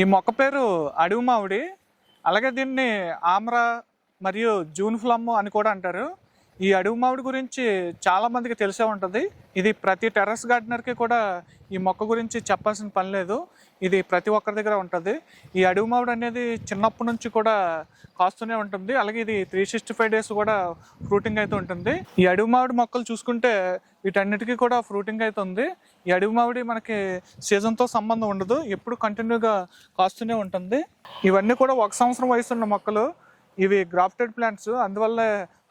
ఈ మొక్క పేరు అడవి మామిడి అలాగే దీన్ని ఆమ్ర మరియు జూన్ ఫ్లమ్ అని కూడా అంటారు. ఈ అడవి మామిడి గురించి చాలా మందికి తెలిసే ఉంటుంది. ఇది ప్రతి టెర్రస్ గార్డెనర్కి కూడా ఈ మొక్క గురించి చెప్పాల్సిన పని లేదు. ఇది ప్రతి ఒక్కరి దగ్గర ఉంటుంది. ఈ అడవి మామిడి అనేది చిన్నప్పటి నుంచి కూడా కాస్తూనే ఉంటుంది. అలాగే ఇది త్రీ సిక్స్టీ ఫైవ్ డేస్ కూడా ఫ్రూటింగ్ అయితే ఉంటుంది. ఈ అడవి మామిడి మొక్కలు చూసుకుంటే వీటన్నిటికీ కూడా ఫ్రూటింగ్ అయితే ఉంది. ఈ అడవి మామిడి మనకి సీజన్తో సంబంధం ఉండదు. ఎప్పుడు కంటిన్యూగా కాస్తూనే ఉంటుంది. ఇవన్నీ కూడా ఒక సంవత్సరం వయసు ఉన్న మొక్కలు. ఇవి గ్రాఫ్టెడ్ ప్లాంట్స్. అందువల్ల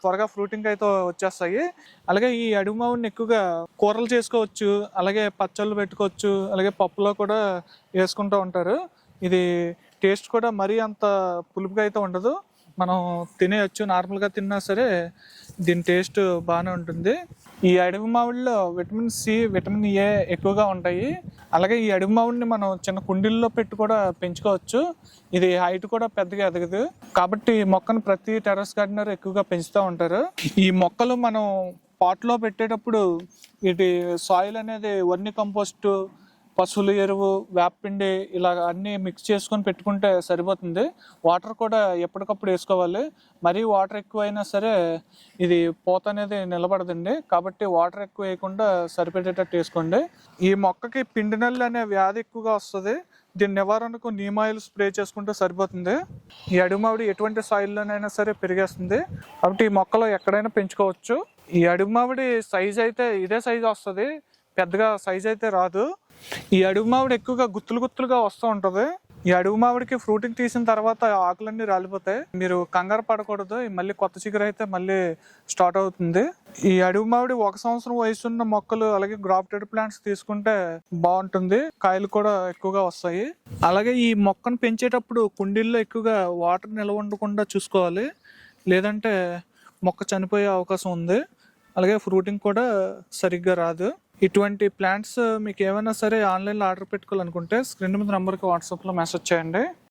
త్వరగా ఫ్రూటింగ్ అయితే వచ్చేస్తాయి. అలాగే ఈ అడవి మామిడిని ఎక్కువగా కూరలు చేసుకోవచ్చు అలాగే పచ్చళ్ళు పెట్టుకోవచ్చు అలాగే పప్పులో కూడా వేసుకుంటూ ఉంటారు. ఇది టేస్ట్ కూడా మరీ అంత పులుపుగా అయితే ఉండదు. మనం తినేయచ్చు నార్మల్గా తిన్నా సరే దీని టేస్ట్ బాగానే ఉంటుంది. ఈ అడవి మామిడిలో విటమిన్ సి విటమిన్ ఏ ఎక్కువగా ఉంటాయి. అలాగే ఈ అడవి మామిడిని మనం చిన్న కుండీల్లో పెట్టి కూడా పెంచుకోవచ్చు. ఇది హైట్ కూడా పెద్దగా ఎదగదు. కాబట్టి ఈ మొక్కను ప్రతి టెర్రస్ గార్డెనర్ ఎక్కువగా పెంచుతూ ఉంటారు. ఈ మొక్కలు మనం పాట్లో పెట్టేటప్పుడు ఇది సాయిల్ అనేది వర్ని కంపోస్ట్ పశువుల ఎరువు వేపపిండి ఇలా అన్ని మిక్స్ చేసుకొని పెట్టుకుంటే సరిపోతుంది. వాటర్ కూడా ఎప్పటికప్పుడు వేసుకోవాలి. మరీ వాటర్ ఎక్కువైనా సరే ఇది పూత అనేది నిలబడదండి. కాబట్టి వాటర్ ఎక్కువ వేయకుండా సరిపెట్టేటట్టు వేసుకోండి. ఈ మొక్కకి పిండి నల్లి అనే వ్యాధి ఎక్కువగా వస్తుంది. దీని నివారణకు నీమ్ ఆయిల్ స్ప్రే చేసుకుంటే సరిపోతుంది. ఈ అడుమావిడి ఎటువంటి సాయిల్లోనైనా సరే పెరిగేస్తుంది. కాబట్టి ఈ మొక్కలు ఎక్కడైనా పెంచుకోవచ్చు. ఈ అడుమావిడి సైజ్ అయితే ఇదే సైజ్ వస్తుంది. పెద్దగా సైజ్ అయితే రాదు. ఈ అడుగు మామిడి ఎక్కువగా గుత్తులు గుత్తులుగా వస్తూ ఉంటుంది. ఈ అడుగు మామిడికి ఫ్రూటింగ్ తీసిన తర్వాత ఆకులన్నీ రాలిపోతాయి. మీరు కంగారు పడకూడదు. మళ్ళీ కొత్త చిగురు అయితే మళ్ళీ స్టార్ట్ అవుతుంది. ఈ అడుగు మామిడి ఒక సంవత్సరం వయసు ఉన్న మొక్కలు అలాగే గ్రాఫ్టెడ్ ప్లాంట్స్ తీసుకుంటే బాగుంటుంది. కాయలు కూడా ఎక్కువగా వస్తాయి. అలాగే ఈ మొక్కను పెంచేటప్పుడు కుండీల్లో ఎక్కువగా వాటర్ నిల్వ ఉండకుండా చూసుకోవాలి. లేదంటే మొక్క చనిపోయే అవకాశం ఉంది. అలాగే ఫ్రూటింగ్ కూడా సరిగ్గా రాదు. ఇటువంటి ప్లాంట్స్ మీకు ఏమైనా సరే ఆన్లైన్లో ఆర్డర్ పెట్టుకోవాలనుకుంటే స్క్రీన్ మీద నెంబర్కి వాట్సాప్లో మెసేజ్ చేయండి.